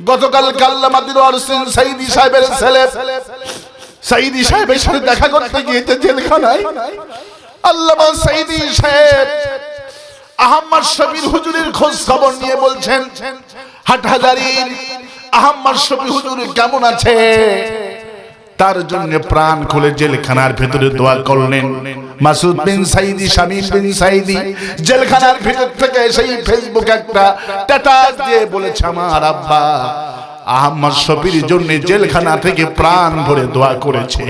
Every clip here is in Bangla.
গতকাল কাল্লামাদির অরসিন সাইদি সাহেবের ছেলে। সাইদি সাহেবের সাথে দেখা করতে গিয়েছে জেলখানায় আল্লামা সাইদি সাহেব আহম্মদ শবির হুজুরের খোঁজ খবর নিয়ে বলছেন হাটহাজারির আহম্মদ শবি হুজুর কেমন আছে? তার জন্য প্রাণ খুলে জেলখানার ভেতরে দোয়া করলেন। মাসুদ বিন সাইদি শামীম বিন সাইদি। জেলখানার ভেতর থেকে সেই ফেসবুক একটা স্ট্যাটাস দিয়ে বলেছে আমার আব্বা আহম্মদ শফির জন্য জেলখানা থেকে প্রাণ ভরে দোয়া করেছে।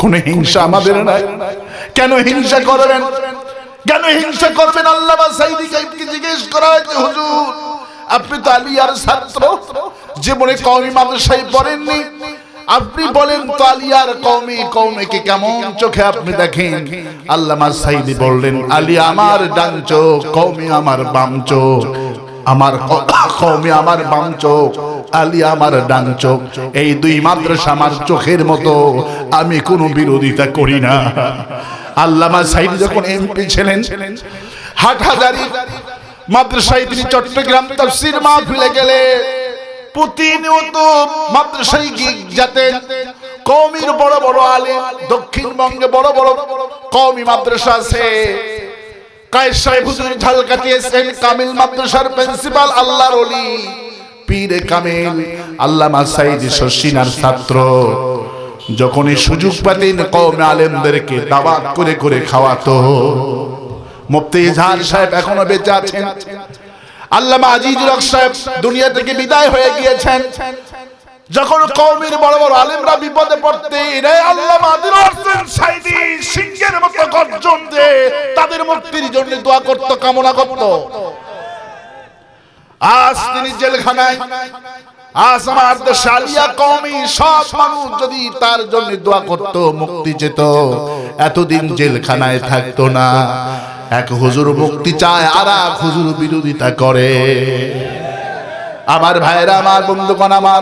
কোন হিংসা আমাদের নাই। কেন হিংসা করবেন? কেন হিংসা করবেন? আল্লাহ সাইদি সাহেবকে জিজ্ঞেস করা হয়েছে হুজুর আপনি তো আলিয়ার ছাত্র। জীবনে কওমি মাদ্রাসায় পড়েননি। আপনি বলেন তো আলিয়ার কওমি কওমিকে কেমন চোখে আপনি দেখেন? আল্লামা সাইদি বললেন, আলী আমার ডান চোখ, কওমি আমার বাম চোখ, আমার ক- কওমি আমার বাম চোখ, আলী আমার ডান চোখ, এই দুই মাদ্রাসা আমার চোখের মতো, আমি কোনো বিরোধিতা করি না। আল্লামা সাইদি যখন এমপি ছিলেন, হাটহাজারি মাদ্রাসায় তিনি চট্টগ্রাম তাফসীর মাহফিলে গেলে প্রতিনিয়ত মাদ্রাসায় গিয়ে যেতেন কওমির বড় বড় আলেম, দক্ষিণবঙ্গে বড় বড় কওমি মাদ্রাসা আছে। মাদ্রাসার প্রিন্সিপাল পীর ছাত্র। যখনই সুযোগ পাতেন আলেমদেরকে দাওয়াত করে করে খাওয়াতো। মুফতি সাহেব এখনও বেঁচে আছেন। আল্লামা আজিজুল হক সাহেব দুনিয়া থেকে বিদায় হয়ে গিয়েছেন। যখন কওমের বড় বড় আলেমরা বিপদে পড়তে এই আল্লামা আদিল হোসেন সাইদি সিংহের মতো গর্জন দিয়ে তাদের মুক্তির জন্য দোয়া করত, কামনা করত। আজ তিনি জেলখানায়, আজ আমার দেশে আলিয়া কওমি সব মানুষ যদি তার জন্য দোয়া করত, মুক্তি যেত এতদিন জেলখানায় থাকতো না। এক হুজুর মুক্তি চায় আর এক হুজুর বিরোধিতা করে আমার ভাইরা আমার বন্ধুগণ আমার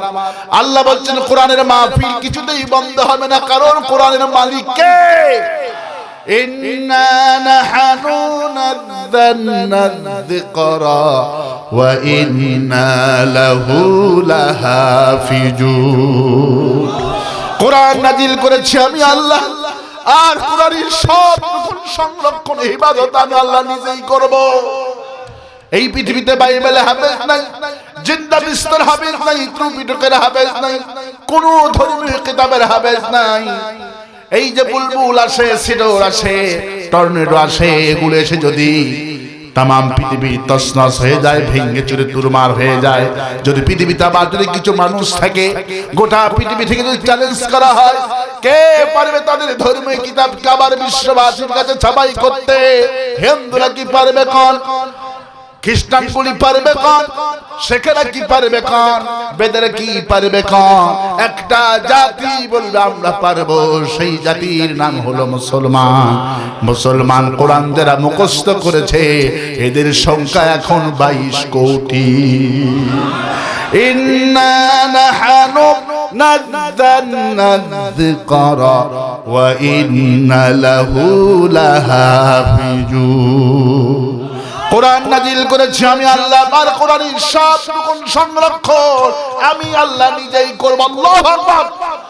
আল্লাহ বলছেন কোরআনের মাহফিল কিছুতেই বন্ধ হবে না কারণ কোরআনের মালিক কে إنا نحن نزلنا الذكر وإنا له لحافظون কোরআন নাজিল করেছি আমি আল্লাহ আর কুরআনের সব সংরক্ষণ, ইবাদত আমি আল্লাহ নিজেই করব। এই পৃথিবীতে বাইবেলে হাফেজ নাই, জিন্দা বিস্তর হাফেজ নাই, ত্রুপিটকের হাফেজ নাই, কোন ধর্মীয় কিতাবের হাফেজ নাই। এই যে বুলবুল আসে, সিডোর আসে, টর্নেডো আসে, এগুলো এসে যদি তাম পৃথিবী তসনস হয়ে যায় ভেঙে চুরে তুরমার হয়ে যায়। যদি পৃথিবীতে আবার যদি কিছু মানুষ থাকে, গোটা পৃথিবী থেকে যদি চ্যালেঞ্জ করা হয়, কে পারবে তাদের ধর্মীয় কিতাব আবার বিশ্ববাসীর কাছে ছাপাই করতে? হিন্দুরা কি পারবে কোন খ্রিস্টান গুলি পারবে কন শেখেরা কি পারবে কন বেদের কি পারবে কন একটা জাতি বলবে আমরা পারবো সেই জাতির নাম হলো মুসলমান মুসলমান কোরআন যারা মুখস্থ করেছে এদের সংখ্যা এখন বাইশ কোটি إنا نحن نزلنا الذكر وإنا له لحافظون কোরআন নাজিল করেছি আমি আল্লাহ আর কোরআনের সব সংরক্ষণ আমি আল্লাহ নিজেই করব।